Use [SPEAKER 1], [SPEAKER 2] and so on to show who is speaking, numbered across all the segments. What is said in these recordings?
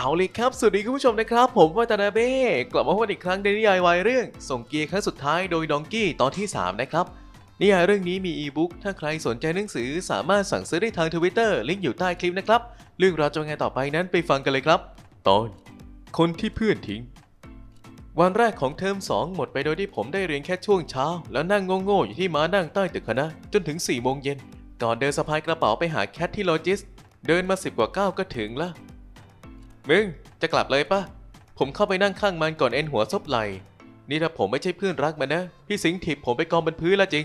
[SPEAKER 1] เอาเลยครับ สวัสดีคุณผู้ชมนะครับ ผมวัตนาเบ้กลับมาพบกันอีกครั้งในนิยายวายเรื่อง ส่งเกียร์ครั้งสุดท้ายโดยดองกี้ตอนที่ 3 นะครับ นิยายเรื่องนี้มีอีบุ๊กถ้าใครสนใจหนังสือสามารถสั่งซื้อได้ทางทวิตเตอร์ลิงก์อยู่ใต้คลิปนะครับ เรื่องราวจะไงต่อไปนั้นไปฟังกันเลยครับ ตอน คนที่เพื่อนทิ้ง วันแรกของเทอม2 หมดไปโดยที่ผมได้เรียนแค่ช่วงเช้า แล้วนั่งโง่ๆอยู่ที่ม้านั่งใต้ตึกคณะจนถึง4โมงเย็นก่อนเดินสะพายกระเป๋าไปหาแคทที่โลจิส เดินมาสิบกว่าก้าวก็ถึงละ มึง จะกลับเลยปะผมเข้าไปนั่งข้างมันก่อนเอ็นหัวซบไหล นี่ถ้าผมไม่ใช่เพื่อนรักมันนะ พี่สิงห์ถีบผมไปกองบนพื้นแล้วจริง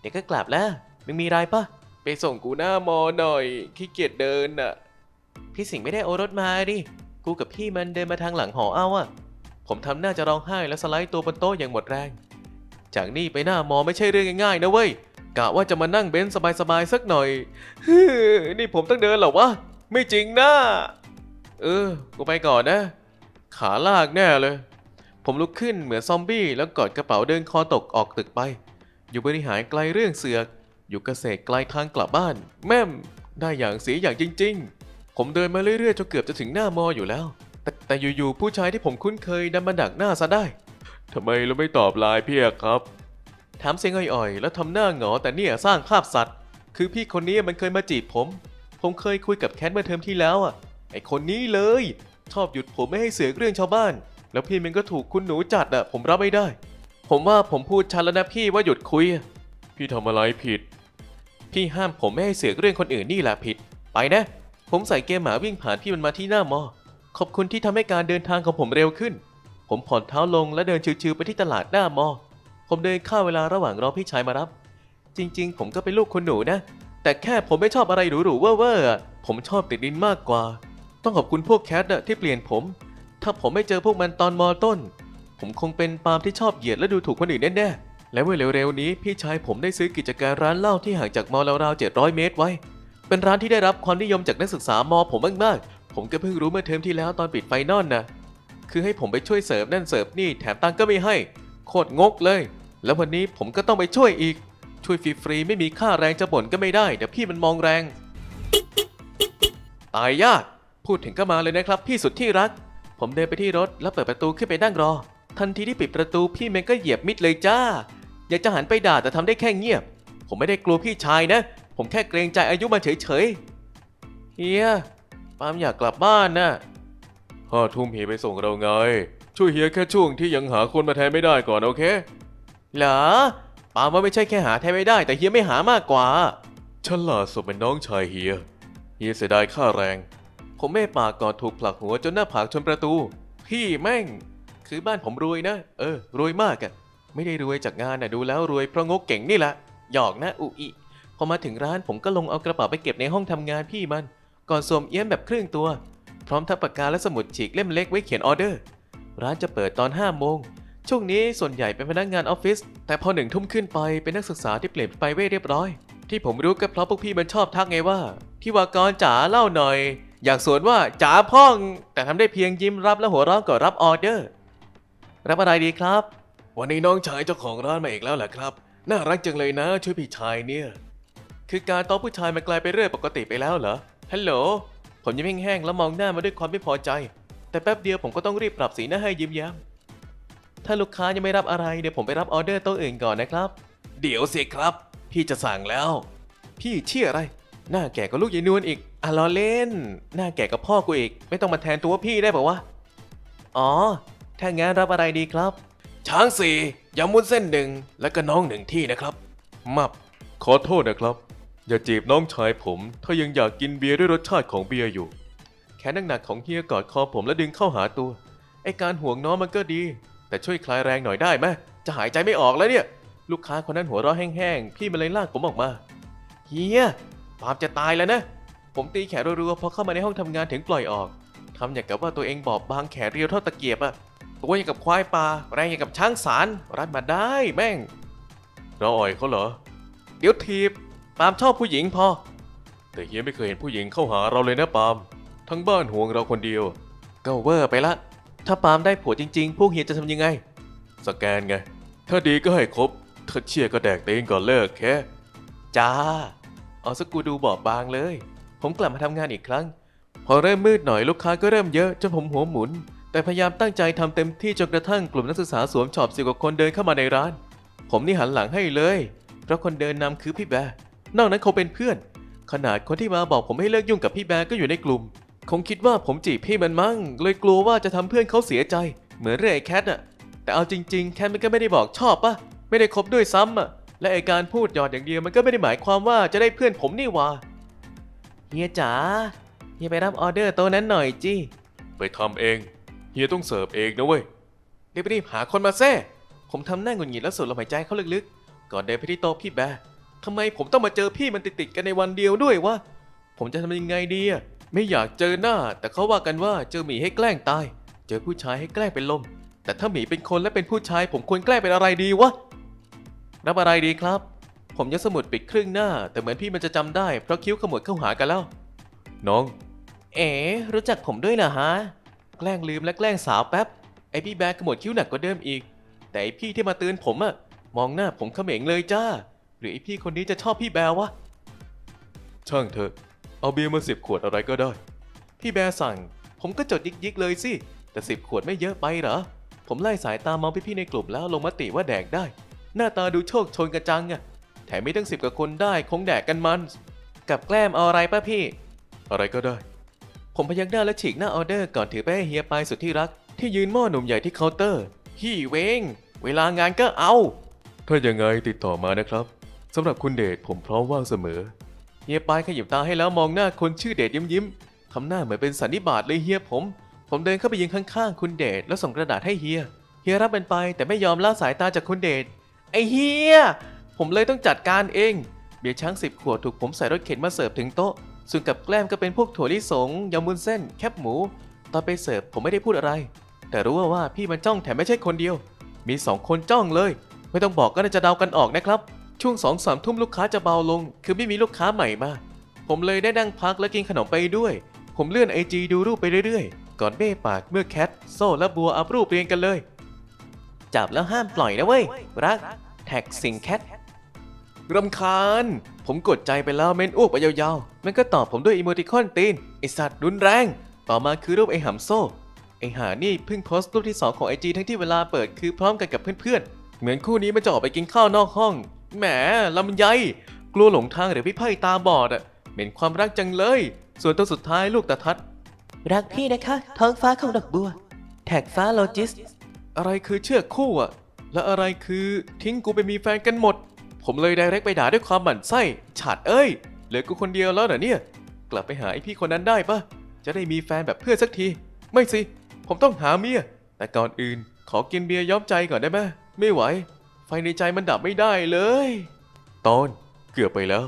[SPEAKER 1] เดี๋ยวก็กลับแล้ว มึงมีอะไรปะไปส่งกูหน้ามอหน่อย ขี้เกียจเดินน่ะ พี่สิงห์ไม่ได้โอรถมาดิ กูกับพี่มันเดินมาทางหลังหอเอาอะผมทำหน้าจะร้องไห้แล้วสไลด์ตัวบนโต๊ะอย่างหมดแรง จากนี่ไปหน้ามอไม่ใช่เรื่องง่ายๆนะเว้ย กะว่าจะมานั่งเบนซ์สบายๆสักหน่อยฮึ่มนี่ผมต้องเดินเหรอวะ ไม่จริงนะ เออ กูไปก่อนนะ ขาลากแน่เลย ผมลุกขึ้นเหมือนซอมบี้แล้วกอดกระเป๋าเดินคอตกออกตึกไป อยู่บริหารไกลเรื่องเสือก อยู่เกษตรไกลทางกลับบ้าน แม่มได้อย่างเสียอย่างจริง ๆ ผมเดินมาเรื่อยๆจนเกือบจะถึงหน้ามออยู่แล้ว แต่แต่อยู่ๆผู้ชายที่ผมคุ้นเคยดันมาดักหน้าซะได้ทำไมเราไม่ตอบไลน์พี่อะครับ ถามเสียงอ่อยๆ แล้วทำหน้าหงอแต่เนี่ยสร้างภาพสัตว์ คือพี่คนนี้มันเคยมาจีบผม ผมเคยคุยกับแคทเมื่อเทอมที่แล้วอะ ไอคนนี้เลย ชอบหยุดผมไม่ให้เสือกเรื่องชาวบ้าน แล้วพี่มันก็ถูกคุณหนูจัดอะผมรับไม่ได้ ผมว่าผมพูดชัดแล้วนะพี่ว่าหยุดคุย พี่ทำอะไรผิด พี่ห้ามผมไม่ให้เสือกเรื่องคนอื่นนี่แหละผิด ไปนะ ผมใส่เกมหมาวิ่งผ่านพี่มันมาที่หน้ามอ ขอบคุณที่ทำให้การเดินทางของผมเร็วขึ้น ผมผ่อนเท้าลงและเดินชิวๆไปที่ตลาดหน้ามอ ผมเดินข้าเวลาระหว่างรอพี่ชายมารับ จริง ๆ ผมก็เป็นลูกคนหนูนะ แต่แค่ผมไม่ชอบอะไรหรูๆเว่อร์ๆอะผมชอบติดดินมากกว่า ต้องขอบคุณพวกแคทอะที่เปลี่ยนผม ถ้าผมไม่เจอพวกมันตอนมอต้น ผมคงเป็นปาล์มที่ชอบเหยียดและดูถูกคนอื่นแน่ๆ และเมื่อเร็วๆนี้พี่ชายผมได้ซื้อกิจการร้านเหล้าที่ห่างจากมอราวๆ700 เมตรไว้ เป็นร้านที่ได้รับความนิยมจากนักศึกษามอผมมากๆ ผมก็เพิ่งรู้เมื่อเทอมที่แล้วตอนปิดไฟนอลนะคือให้ผมไปช่วยเสิร์ฟนั่นเสิร์ฟนี่แถมตังก็ไม่ให้ โคตรงกเลย แล้ววันนี้ผมก็ต้องไปช่วยอีก ช่วยฟรีๆไม่มีค่าแรงจะบ่นก็ไม่ได้เดี๋ยวพี่มันมองแรง ตายยาก พูดถึงก็มาเลยนะครับ พี่สุดที่รัก ผมเดินไปที่รถแล้วเปิดประตูขึ้นไปนั่งรอ ทันทีที่ปิดประตูพี่เมนก็เหยียบมิดเลยจ้า อยากจะหันไปด่าแต่ทำได้แค่เงียบ ผมไม่ได้กลัวพี่ชายนะ ผมแค่เกรงใจอายุมันเฉยๆเฮียปาล์มอยากกลับบ้านนะห้าทุ่มเฮียไปส่งเราไง ช่วยเฮียแค่ช่วงที่ยังหาคนมาแทนไม่ได้ก่อนโอเค เหรอปาล์มว่าไม่ใช่แค่หาแทนไม่ได้ แต่เฮียไม่หามากกว่าฉันล่าสุดเป็นน้องชายเฮีย เฮียเสียดายค่าแรง ผมไม่ปากก่อนถูกผลักหัวจนหน้าผากชนประตู พี่แม่ง คือบ้านผมรวยนะ เออ รวยมากอะไม่ได้รวยจากงานนะดูแล้วรวยเพราะงกเก่งนี่แหละหยอกนะอุอิพอมาถึงร้านผมก็ลงเอากระเป๋าไปเก็บในห้องทำงานพี่มัน ก่อนสวมเอี้ยมแบบครึ่งตัว พร้อมทับปากกาและสมุดฉีกเล่มเล็กไว้เขียนออเดอร์ ร้านจะเปิดตอน5โมงช่วงนี้ส่วนใหญ่เป็นพนักงานออฟฟิศแต่พอหนึ่งทุ่มขึ้นไปเป็นนักศึกษาที่เปลี่ยนไปเว้ยเรียบร้อย ที่ผมรู้ก็เพราะพวกพี่มันชอบทักไงว่าพี่วากรจ๋าเล่าหน่อย อยากสวนว่าจ๋าพ่อง แต่ทำได้เพียงยิ้มรับและหัวเราะก่อนรับออเดอร์ รับอะไรดีครับ วันนี้น้องชายเจ้าของร้านมาอีกแล้วแหละครับ น่ารักจังเลยนะ ช่วยพี่ชายเนี่ย คือการต้อนผู้ชายมันกลายเป็นเรื่องปกติไปแล้วเหรอฮัลโหลผมยิ้มแห้งๆแล้วมองหน้ามาด้วยความไม่พอใจ แต่แป๊บเดียวผมก็ต้องรีบปรับสีหน้าให้ยิ้มแย้มถ้าลูกค้ายังไม่รับอะไรเดี๋ยวผมไปรับออเดอร์โต๊ะอื่นก่อนนะครับ เดี๋ยวสิครับ พี่จะสั่งแล้ว พี่เชื่ออะไร หน้าแก่กว่าลูกยายนวลอีกอะล้อเล่น หน้าแก่กับพ่อกูอีก ไม่ต้องมาแทนตัวพี่ได้ป่าวะ อ๋อ ถ้างั้นรับอะไรดีครับ ช้างสี่ยำวุ้นเส้นหนึ่งแล้วก็น้องหนึ่งที่นะครับ มับ ขอโทษนะครับ อย่าจีบน้องชายผม ถ้ายังอยากกินเบียร์ด้วยรสชาติของเบียร์อยู่ แขนหนักๆของเฮียกอดคอผมและดึงเข้าหาตัว ไอการห่วงน้องมันก็ดี แต่ช่วยคลายแรงหน่อยได้ไหมจะหายใจไม่ออกแล้วเนี่ย ลูกค้าคนนั้นหัวเราะแห้งๆ พี่มันเลยลากผมออกมา เฮีย ปาล์มจะตายแล้วนะ ผมตีแขนรัวๆพอเข้ามาในห้องทำงานถึงปล่อยออกทำอย่างกับว่าตัวเองบอบบางแขนเรียวเท่าตะเกียบอะตัวอย่างกับควายป่าแรงอย่างกับช้างสารรัดมาได้แม่งเราอ่อยเขาเหรอ เดี๋ยวทีบปาล์มชอบผู้หญิงพอ แต่เฮียไม่เคยเห็นผู้หญิงเข้าหาเราเลยนะปาล์มทั้งบ้านห่วงเราคนเดียวก็เวอร์ไปละ ถ้าปาล์มได้ผัวจริง ๆ พวกเฮียจะทำยังไง สแกนไง ถ้าดีก็ให้ครบ ถ้าเชี่ยก็แดกเตงก่อนเลิกแค่จ้า เอาสกกูดูบอบบางเลย ผมกลับมาทำงานอีกครั้ง พอเริ่มมืดหน่อยลูกค้าก็เริ่มเยอะจนผมหัวหมุน แต่พยายามตั้งใจทำเต็มที่จนกระทั่งกลุ่มนักศึกษาสวมชอบสิบกว่าคนเดินเข้ามาในร้าน ผมนี่หันหลังให้เลย เพราะคนเดินนำคือพี่แบร์นอกนั้นเขาเป็นเพื่อน ขนาดคนที่มาบอกผมให้เลิกยุ่งกับพี่แบร์ก็อยู่ในกลุ่ม คงคิดว่าผมจีบพี่มันมั้งเลยกลัวว่าจะทำเพื่อนเขาเสียใจ เหมือนเรื่องไอ้แคทอะแต่เอาจริง ๆ แคทมันก็ไม่ได้บอกชอบปะไม่ได้คบด้วยซ้ำอะ และไอการพูดหยอดอย่างเดียวมันก็ไม่ได้หมายความว่าจะได้เพื่อนผมนี่หว่าเฮียจ๋าเฮียไปรับออเดอร์โต๊ะนั้นหน่อยจีไปทำเองเฮียต้องเสิร์ฟเองนะเว้ยรีบๆหาคนมาแซ่ผมทำหน้าหงุดหงิดแล้วสูดลมหายใจเข้าลึกๆ ก่อนเดินไปที่โต๊ะพี่แบร์ทำไมผมต้องมาเจอพี่มันติดๆกันในวันเดียวด้วยวะผมจะทำยังไงดีอะไม่อยากเจอหน้า แต่เขาว่ากันว่าเจอหมีให้แกล้งตาย เจอผู้ชายให้แกล้งเป็นลม แต่ถ้าหมีเป็นคนและเป็นผู้ชาย ผมควรแกล้งเป็นอะไรดีวะ รับอะไรดีครับ ผมยังสมุดปิดครึ่งหน้า แต่เหมือนพี่มันจะจำได้เพราะคิ้วขมวดเข้าหากันแล้ว น้อง เอ๋รู้จักผมด้วยเหรอฮะ แกล้งลืมและแกล้งสาวแป๊บ ไอพี่แบกขมวดคิ้วหนักกว่าเดิมอีก แต่ไอพี่ที่มาเตือนผมอะมองหน้าผมเขม็งเลยจ้า หรือไอพี่คนนี้จะชอบพี่แบวะ ช่างเถอะ เอาเบียร์มาสิบขวดอะไรก็ได้ พี่แบร์สั่ง ผมก็จดยิกๆเลยสิ แต่สิบขวดไม่เยอะไปเหรอ ผมไล่สายตามองพี่ๆในกลุ่มแล้วลงมติว่าแดกได้ หน้าตาดูโชคโชนกระจังอะแถมไม่ตั้งสิบกว่าคนได้คงแดกกันมัน กับแกล้มเอาอะไรป้าพี่ อะไรก็ได้ ผมพยักหน้าและฉีกหน้าออเดอร์ก่อนถือไปให้เฮียปายสุดที่รัก ที่ยืนหม้อหนุ่มใหญ่ที่เคาน์เตอร์ฮี่เวง เวลางานก็เอา ถ้าอย่างไงติดต่อมานะครับสำหรับคุณเดชผมพร้อมว่างเสมอ เฮียปายขยิบตาให้แล้วมองหน้าคนชื่อเดชยิ้มยิ้มๆทำหน้าเหมือนเป็นสันนิบาตเลยเฮียผม ผมเดินเข้าไปยืนข้างๆ คุณเดชแล้วส่งกระดาษให้เฮีย เฮียรับมันไปแต่ไม่ยอมละสายตาจากคุณเดช ไอเฮียผมเลยต้องจัดการเอง เบียร์ช้างสิบขวดถูกผมใส่รถเข็นมาเสิร์ฟถึงโต๊ะ ส่วนกับแกล้มก็เป็นพวกถั่วลิสงยำมุนเส้น แคบหมู ตอนไปเสิร์ฟผมไม่ได้พูดอะไร แต่รู้ว่าว่าพี่มันจ้องแถมไม่ใช่คนเดียว มีสองคนจ้องเลย ไม่ต้องบอกก็น่าจะเดากันออกนะครับ ช่วงสองสามทุ่มลูกค้าจะเบาลง คือไม่มีลูกค้าใหม่มา ผมเลยได้นั่งพักและกินขนมไปด้วย ผมเลื่อนไอจีดูรูปไปเรื่อยๆ ก่อนเบ้ปากเมื่อแคท โซ่และบัวอัพรูปเรียงกันเลย จับแล้วห้ามปล่อยนะเว้ย รัก แท็กสิงแคทรำคาญ ผมกดใจไปแล้วเม้นอ้วกไปยาวๆ มันก็ตอบผมด้วยอีโมติคอนตีน ไอสัตว์รุนแรง ต่อมาคือรูปไอหำโซ่ ไอหานี่เพิ่งโพสต์รูปที่ 2 ของไอจีทั้งที่เวลาเปิดคือพร้อมกันกับเพื่อนๆ เหมือนคู่นี้มันจะออกไปกินข้าวนอกห้อง แหมลำไย กลัวหลงทางหรือพี่ไพ่ตาบอดอะเหม็นความรักจังเลย ส่วนตัวสุดท้ายลูกตาทัด รักพี่นะคะ ท้องฟ้าของดอกบัว แท็กฟ้าโลจิส อะไรคือเชือกคู่อะและอะไรคือทิ้งกูไปมีแฟนกันหมด ผมเลยไดเรกไปด่าด้วยความหมั่นไส้ฉัดเอ้ย เหลือกูคนเดียวแล้วเหรอเนี่ย กลับไปหาไอพี่คนนั้นได้ปะจะได้มีแฟนแบบเพื่อนสักที ไม่สิ ผมต้องหาเมีย แต่ก่อนอื่นขอกินเบียร์ย้อมใจก่อนได้ไหมไม่ไหว ไฟในใจมันดับไม่ได้เลย ตอนเกือบไปแล้ว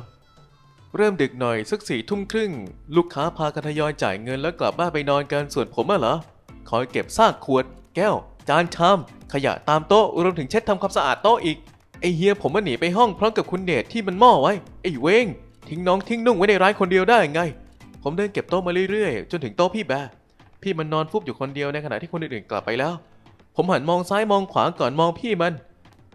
[SPEAKER 1] เริ่มดึกหน่อยสักสี่ทุ่มครึ่ง ลูกค้าพากันทยอยจ่ายเงินแล้วกลับบ้านไปนอนกันส่วนผมอะเหรอคอยเก็บซากขวด แก้ว จานชามขยะตามโต๊ะรวมถึงเช็ดทำความสะอาดโต๊ะอีกไอเฮียผมมาหนีไปห้องพร้อมกับคุณเดชที่มันหม้อไว้ไอเวงทิ้งน้องทิ้งนุ่งไว้ในร้านคนเดียวได้ไง ผมเดินเก็บโต๊ะมาเรื่อยๆ จนถึงโต๊ะพี่แบร์พี่มันนอนฟุบอยู่คนเดียวในขณะที่คนอื่นๆกลับไปแล้ว ผมหันมองซ้ายมองขวาก่อนมองพี่มัน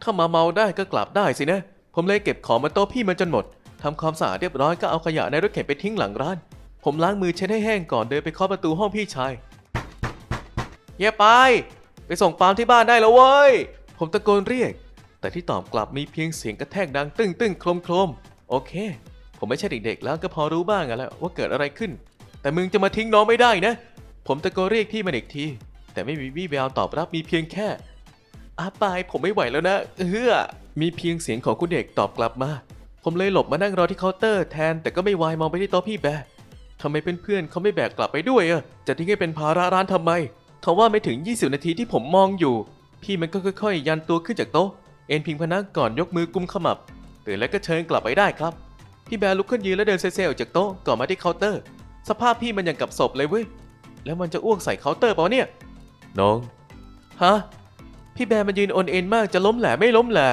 [SPEAKER 1] ถ้ามาเมาได้ก็กลับได้สินะ ผมเลยเก็บของมาโต๊ะพี่มันจนหมดทำความสะอาดเรียบร้อยก็เอาขยะในรถเข็นไปทิ้งหลังร้าน ผมล้างมือเช็ดให้แห้งก่อนเดินไปเคาะประตูห้องพี่ชายเฮียไป ไปส่งปาล์มที่บ้านได้แล้วเว้ย ผมตะโกนเรียก แต่ที่ตอบกลับมีเพียงเสียงกระแทกดังตึ้งตึ้งโครมโครมโอเค ผมไม่ใช่เด็กๆแล้วก็พอรู้บ้างแล้วว่าเกิดอะไรขึ้น แต่มึงจะมาทิ้งน้องไม่ได้นะ ผมตะโกนเรียกพี่มันอีกที แต่ไม่มีวี่แววตอบรับมีเพียงแค่อาปายผมไม่ไหวแล้วนะเฮือมีเพียงเสียงของคุณเด็กตอบกลับมา ผมเลยหลบมานั่งรอที่เคาน์เตอร์แทนแต่ก็ไม่วายมองไปที่โต๊ะพี่แบทำไมเพื่อนๆเขาไม่แบกกลับไปด้วยอะจะทิ้งให้เป็นภาระร้านทำไม ทว่าไม่ถึง 20 นาทีที่ผมมองอยู่ พี่มันก็ค่อยๆ ยันตัวขึ้นจากโต๊ะ เอ็นพิงพนักก่อนยกมือกุมขมับตื่นแล้วก็เชิญกลับไปได้ครับ พี่แบร์ลุกขึ้นยืนแล้วเดินเซลล์ออกจากโต๊ะก่อนมาที่เคาน์เตอร์ สภาพพี่มันอย่างกับศพเลยเว้ย แล้วมันจะอ้วกใส่เคาน์เตอร์เปล่าเนี่ย น้อง ฮะ พี่แบร์มันยืนโอนเอ็นมากจะล้มแหล่ไม่ล้มแหล่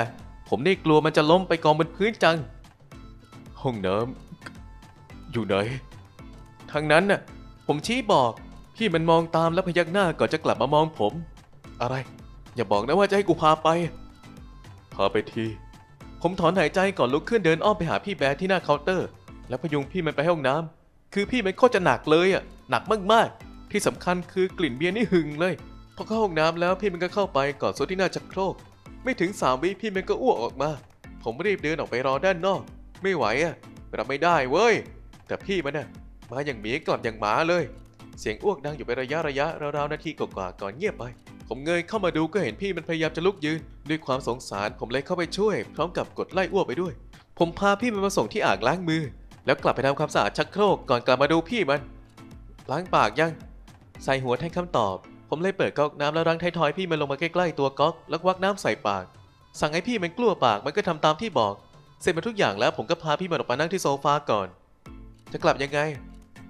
[SPEAKER 1] ผมนี่กลัวมันจะล้มไปกองบนพื้นจัง ห้องน้ำอยู่ไหนทางนั้นน่ะ ผมชี้บอก พี่มันมองตามแล้วพยักหน้าก่อนจะกลับมามองผม อะไร อย่าบอกนะว่าจะให้กูพาไป พาไปที ผมถอนหายใจก่อนลุกขึ้นเดินอ้อมไปหาพี่แบร์ที่หน้าเคาน์เตอร์ แล้วพยุงพี่มันไปห้องน้ำคือพี่มันโคตรจะหนักเลยอะหนักมากๆ ที่สำคัญคือกลิ่นเบียร์นี่หึงเลยพอเข้าห้องน้ำแล้วพี่มันก็เข้าไปกอดโซที่หน้าชักโครก ไม่ถึงสามวิพี่มันก็อ้วกออกมา ผมรีบเดินออกไปรอด้านนอก ไม่ไหวอะรับไม่ได้เว้ยแต่พี่มันน่ะมาอย่างหมีกลับอย่างหมาเลย เสียงอ้วกดังอยู่เป็นระยะระยะราวๆนาทีกว่าๆก่อนเงียบไป ผมเงยเข้ามาดูก็เห็นพี่มันพยายามจะลุกยืน ด้วยความสงสารผมเลยเข้าไปช่วย พร้อมกับกดไล่อ้วกไปด้วย ผมพาพี่มันมาส่งที่อ่างล้างมือ แล้วกลับไปทำความสะอาดชักโครกก่อนกลับมาดูพี่มัน ล้างปากยัง ใส่หัวแทนคำตอบ ผมเลยเปิดก๊อกน้ำแล้วรั้งไททอยพี่มันลงมาใกล้ๆตัวก๊อกแล้ววักน้ำใส่ปาก สั่งให้พี่มันกลัวปากมันก็ทำตามที่บอก เสร็จมาทุกอย่างแล้วผมก็พาพี่มันออกมานั่งที่โซฟาก่อน จะกลับยังไง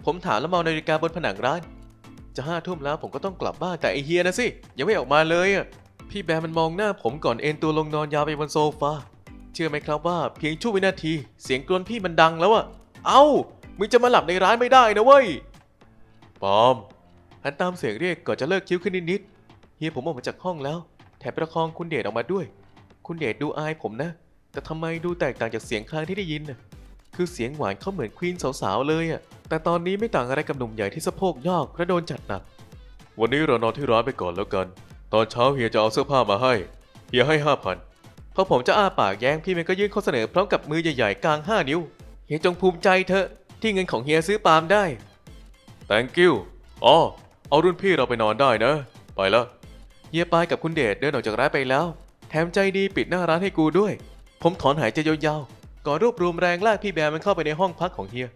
[SPEAKER 1] ผมถามแล้วมองนาฬิกาบนผนังร้าน จะห้าทุ่มแล้วผมก็ต้องกลับบ้านแต่ไอเฮียนะสิ ยังไม่ออกมาเลยอะ พี่แบร์มันมองหน้าผมก่อนเอนตัวลงนอนยาวไปบนโซฟา เชื่อไหมครับว่าเพียงชั่ววินาที เสียงกรนพี่มันดังแล้วอะเอ้า มึงจะมาหลับในร้านไม่ได้นะเว้ย ปอม หันตามเสียงเรียกก่อนจะเลิกคิ้วขึ้นนิดๆ เฮียผมออกมาจากห้องแล้ว แถมประคองคุณเดชออกมาด้วย คุณเดชดูอายผมนะ แต่ทำไมดูแตกต่างจากเสียงคลางที่ได้ยินน่ะ คือเสียงหวานเขาเหมือนควีนสาวๆเลยอะแต่ตอนนี้ไม่ต่างอะไรกับหนุ่มใหญ่ที่สะโพกยอกและโดนจัดหนัก วันนี้เรานอนที่ร้านไปก่อนแล้วกัน ตอนเช้าเฮียจะเอาเสื้อผ้ามาให้ เฮียให้ห้าพันพอผมจะอ้าปากแย้งพี่มันก็ยื่นข้อเสนอพร้อมกับมือใหญ่ๆกลางห้านิ้ว เฮียจงภูมิใจเถอะที่เงินของเฮียซื้อปาล์มได้ thank you อ๋อ เอารุ่นพี่เราไปนอนได้นะ ไปละ เฮียปายกับคุณเดชเดินออกจากร้านไปแล้ว แถมใจดีปิดหน้าร้านให้กูด้วย ผมถอนหายใจยาวๆ ก่อนรวบรวมแรงลากพี่แบร์มันเข้าไปในห้องพักของเฮีย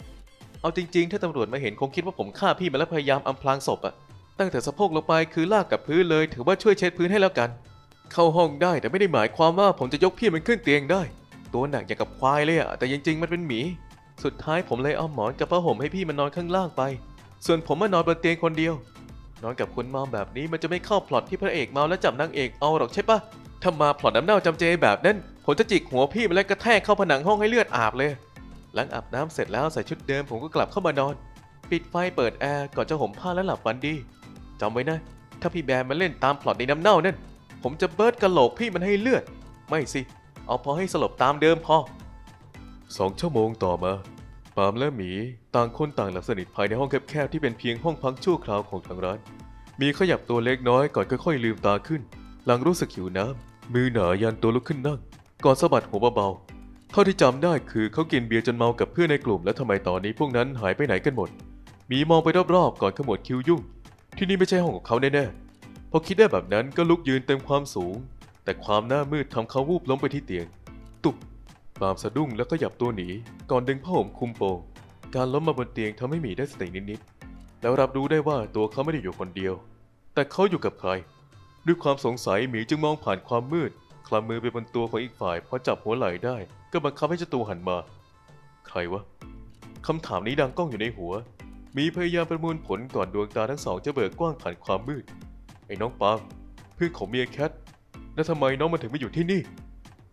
[SPEAKER 1] เอาจริงๆ ถ้าตำรวจมาเห็นคงคิดว่าผมฆ่าพี่มันแล้วพยายามอำพรางศพอะตั้งแต่สะโพกลงไปคือลากกับพื้นเลย ถือว่าช่วยเช็ดพื้นให้แล้วกัน เข้าห้องได้แต่ไม่ได้หมายความว่าผมจะยกพี่มันขึ้นเตียงได้ ตัวหนักอย่างกับควายเลยอะแต่จริงๆ มันเป็นหมี สุดท้ายผมเลยเอาหมอนกับผ้าห่มให้พี่มันนอนข้างล่างไป ส่วนผมมานอนบนเตียงคนเดียวนอนกับคนเมาแบบนี้มันจะไม่เข้าพล็อตที่พระเอกเมาแล้วจับนางเอกเอาหรอกใช่ปะถ้ามาพล็อตน้ำเน่าจำเจแบบนั้นผมจะจิกหัวพี่มันแล้วกระแทกเข้าผนังห้องให้เลือดอาบเลย หลังอาบน้ำเสร็จแล้วใส่ชุดเดิมผมก็กลับเข้ามานอน ปิดไฟเปิดแอร์ก่อนจะห่มผ้าแล้วหลับฝันดีจำไว้นะ ถ้าพี่แบร์มาเล่นตามพล็อตในน้ำเน่านั่นผมจะเบิร์ดกระโหลกพี่มันให้เลือด ไม่สิ เอาพอให้สลบตามเดิมพอสองชั่วโมงต่อมาปามและหมีต่างคนต่างหลับสนิทภายในห้องแคบๆที่เป็นเพียงห้องพักชั่วคราวของทางร้านมีขยับตัวเล็กน้อยก่อนค่อยๆลืมตาขึ้น หลังรู้สึกหิวน้ำมือหนายันตัวลุกขึ้นนั่ง ก่อนสะบัดหัวเบาๆเท่าที่จำได้คือเขากินเบียร์จนเมากับเพื่อนในกลุ่ม แล้วทำไมตอนนี้พวกนั้นหายไปไหนกันหมด มีมองไปรอบๆก่อนขมวดคิ้วยุ่ง ที่นี่ไม่ใช่ห้องของเขาแน่ๆพอคิดได้แบบนั้นก็ลุกยืนเต็มความสูง แต่ความหน้ามืดทำเขาวูบล้มไปที่เตียง ตุบปามสะดุ้งแล้วก็หยับตัวหนี ก่อนดึงผ้าห่มคลุมโปงการล้มมาบนเตียงทำให้หมีได้สตินิดๆแล้วรับรู้ได้ว่าตัวเขาไม่ได้อยู่คนเดียว แต่เขาอยู่กับใคร ด้วยความสงสัยหมีจึงมองผ่านความมืด คลำมือไปบนตัวของอีกฝ่ายพอจับหัวไหล่ได้ ก็บังคับให้เจ้าตัวหันมา ใครวะคำถามนี้ดังก้องอยู่ในหัว มีพยายามประมวลผลก่อนดวงตาทั้งสองจะเบิกกว้างผ่านความมืด ไอ้น้องปาล์มเพื่อนของเมียแคท แล้วทำไมน้องมันถึงมาอยู่ที่นี่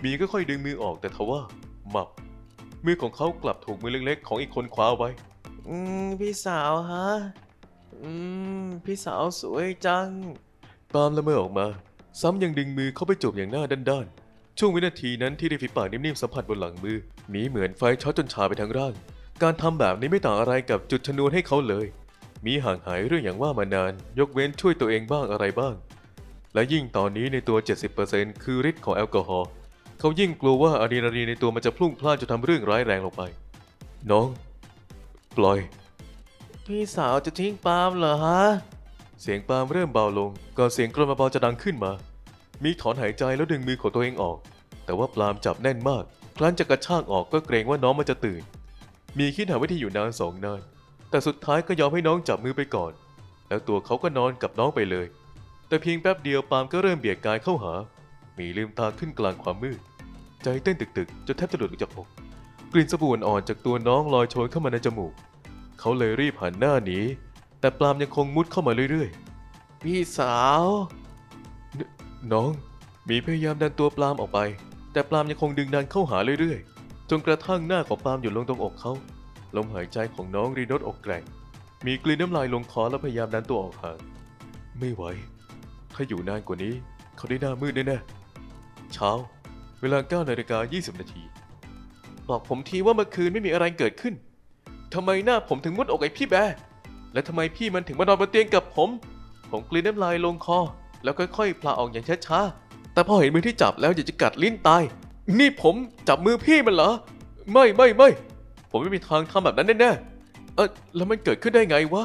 [SPEAKER 1] มีก็ค่อยดึงมือออกแต่ทว่าหมับ มือของเขากลับถูกมือเล็กๆ ของอีกคนคว้าไว้ อืมพี่สาวฮะ อืมพี่สาวสวยจัง ปาล์มละเมอออกมา ซ้ำยังดึงมือเข้าไปจูบอย่างหน้าด้านๆ ช่วงวินาทีนั้นที่ได้ฝีปากนิ่มๆสัมผัสบนหลังมือหมีเหมือนไฟช็อตจนชาไปทั้งร่าง การทำแบบนี้ไม่ต่างอะไรกับจุดชนวนให้เขาเลย มีห่างหายเรื่องอย่างว่ามานาน ยกเว้นช่วยตัวเองบ้างอะไรบ้าง และยิ่งตอนนี้ในตัว 70%คือฤทธิ์ของแอลกอฮอล์เขายิ่งกลัวว่าอะดรีนาลีนในตัวมันจะพลุ่งพล่านจะทำเรื่องร้ายแรงลงไป น้อง ปล่อย พี่สาวจะทิ้งปาล์มเหรอฮะ เสียงปาล์มเริ่มเบาลงก่อนเสียงกรนเบาๆจะดังขึ้นมา มีถอนหายใจแล้วดึงมือของตัวเองออก แต่ว่าปาล์มจับแน่นมาก ครั้นจะกระชากออกก็เกรงว่าน้องมันจะตื่น มีคิดหาวิธีอยู่นานสองนาน แต่สุดท้ายก็ยอมให้น้องจับมือไปก่อน แล้วตัวเขาก็นอนกับน้องไปเลย แต่เพียงแป๊บเดียวปาล์มก็เริ่มเบียดกายเข้าหา มีลืมตาขึ้นกลางความมืด ใจเต้นตึกๆจนแทบจะหลุดออกจากอก กลิ่นสบู่อ่อนจากตัวน้องลอยโชยเข้ามาในจมูก เขาเลยรีบหันหน้าหนี แต่ปลามยังคงมุดเข้ามาเรื่อยๆ พี่สาว น้องมีพยายามดันตัวปลามออกไป แต่ปลามยังคงดึงดันเข้าหาเรื่อยๆ จนกระทั่งหน้าของปลามหยุดลงตรงอกเขา ลมหายใจของน้องรีนดอกแกร่ง มีกลืนน้ำลายลงคอแล้วพยายามดันตัวออกห่าง ไม่ไหว ถ้าอยู่นานกว่านี้ เขาได้หน้ามืดแน่ๆ เช้า เวลา9นาฬิกา20 นาที บอกผมทีว่าเมื่อคืนไม่มีอะไรเกิดขึ้น ทำไมหน้าผมถึงมุดอกไอพี่แบและทำไมพี่มันถึงมานอนบนเตียงกับผม ผมกลืนน้ำลายลงคอ แล้วค่อยๆพลาออกอย่างช้าๆ แต่พอเห็นมือที่จับแล้วอยากจะกัดลิ้นตาย นี่ผมจับมือพี่มันเหรอ ไม่ไม่ไม่ ผมไม่มีทางทำแบบนั้นแน่ๆ เออแล้วมันเกิดขึ้นได้ไงวะ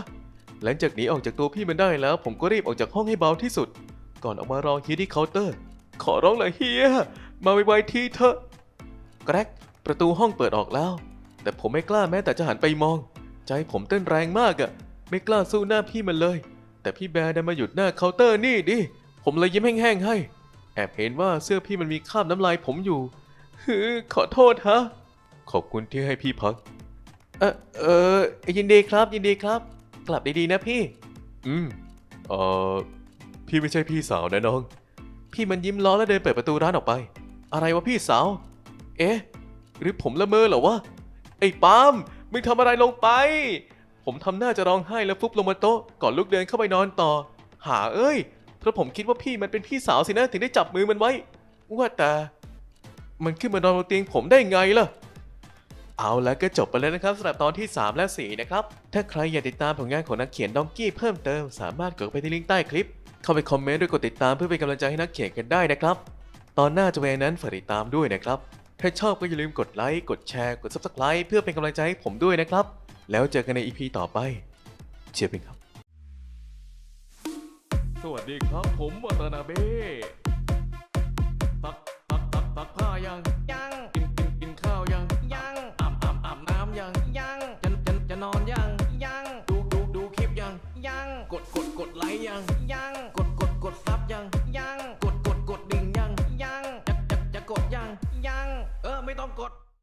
[SPEAKER 1] หลังจากหนีออกจากตัวพี่มันได้แล้ว ผมก็รีบออกจากห้องให้เบาที่สุด ก่อนออกมารอเฮียที่เคาน์เตอร์ ขอร้องเลยเฮีย มาไวๆทีเถอะ แกรกประตูห้องเปิดออกแล้ว แต่ผมไม่กล้าแม้แต่จะหันไปมอง ใจผมเต้นแรงมากอะไม่กล้าสู้หน้าพี่มันเลย แต่พี่แบร์ดันมาหยุดหน้าเคาน์เตอร์นี่ดิ ผมเลยยิ้มแห้งๆให้ แอบเห็นว่าเสื้อพี่มันมีคราบน้ำลายผมอยู่ฮือขอโทษฮะ ขอบคุณที่ให้พี่พัก เออเออยินดีครับ ยินดีครับ กลับดีๆนะพี่ อืมเออพี่ไม่ใช่พี่สาวนะน้อง พี่มันยิ้มล้อแล้วเดินเปิดประตูร้านออกไป อะไรวะพี่สาว เอ๊ะ หรือผมละเมอเหรอวะ ไอ้ปาล์มมึงทำอะไรลงไป ผมทำหน้าจะร้องไห้แล้วฟุบลงบนโต๊ะก่อนลุกเดินเข้าไปนอนต่อ หาเอ้ยเพราะผมคิดว่าพี่มันเป็นพี่สาวสินะถึงได้จับมือมันไว้ ว่าแต่ มันขึ้นมานอนบนเตียงผมได้ไงล่ะ เอาแล้วก็จบไปแล้วนะครับสำหรับตอนที่ 3 และ 4 นะครับ ถ้าใครอยากติดตามผลงานของนักเขียนดองกี้เพิ่มเติม สามารถกดไปที่ลิงก์ใต้คลิป เข้าไปคอมเมนต์ด้วยกดติดตามเพื่อเป็นกำลังใจให้นักเขียนกันได้นะครับ ตอนหน้าจะเป็นนั้นฝากติดตามด้วยนะครับ ถ้าชอบก็อย่าลืมกดไลค์กดแชร์กด Subscribe เพื่อเป็นกำลังใจให้ผมด้วยนะครับ แล้วเจอกันใน EP ต่อไป เชียร์เป็นครับ สวัสดีครับผมวัตนาเบ้ตักตักตักตักผ้ายัง